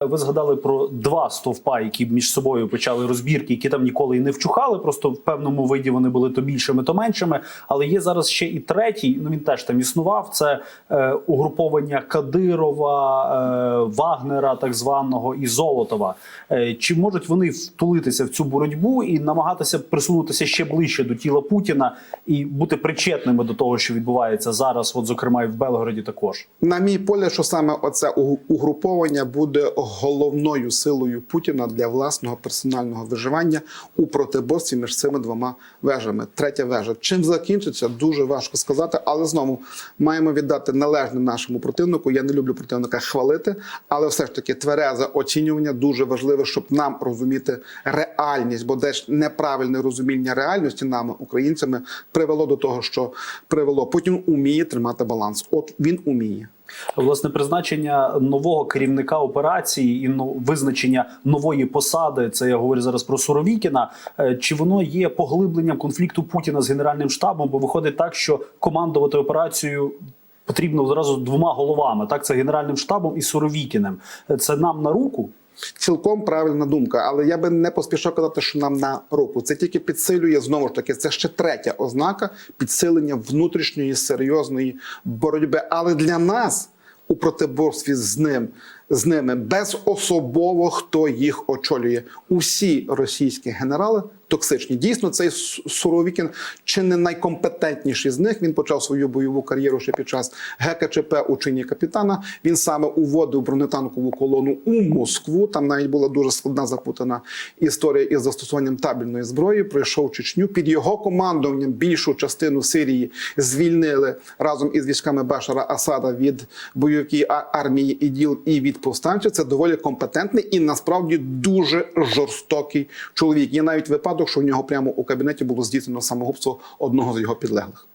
Ви згадали про два стовпа, які між собою почали розбірки, які там ніколи і не вчухали. Просто в певному виді вони були то більшими, то меншими. Але є зараз ще і третій. Ну він теж там існував. Це е, угруповання Кадирова, е, Вагнера, так званого, і Золотова. Е, чи можуть вони втулитися в цю боротьбу і намагатися присунутися ще ближче до тіла Путіна і бути причетними до того, що відбувається зараз, от зокрема і в Белгороді, також. На мій погляд, що саме оце угруповання буде головною силою Путіна для власного персонального виживання у протиборстві між цими двома вежами. Третя вежа. Чим закінчиться, дуже важко сказати, але знову маємо віддати належне нашому противнику. Я не люблю противника хвалити, але все ж таки тверезе оцінювання дуже важливе, щоб нам розуміти реальність, бо десь неправильне розуміння реальності нами, українцями, привело до того, що привело. Путін уміє тримати баланс. От він уміє. Власне, призначення нового керівника операції і визначення нової посади, це я говорю зараз про Суровікіна. Е, Чи воно є поглибленням конфлікту Путіна з генеральним штабом? Бо виходить так, що командувати операцією потрібно одразу двома головами. Так, це генеральним штабом і Суровікіним. Е, Це нам на руку. Цілком правильна думка, але я би не поспішав казати, що нам на руку. Це тільки підсилює знову ж таки. Це ще третя ознака підсилення внутрішньої серйозної боротьби. Але для нас у протиборстві з ним з ними безособово хто їх очолює. Усі російські генерали токсичні. Дійсно, цей Суровікін чи не найкомпетентніший з них. Він почав свою бойову кар'єру ще під час ГКЧП у чині капітана. Він саме уводив бронетанкову колону у Москву. Там навіть була дуже складна запутана історія із застосуванням табельної зброї. Пройшов Чечню. Під його командуванням більшу частину Сирії звільнили разом із військами Башара Асада від бойовиків армії іділ і від повстанців. Це доволі компетентний і насправді дуже жорстокий чоловік. Є навіть випадок, що у нього прямо у кабінеті було здійснено самогубство одного з його підлеглих.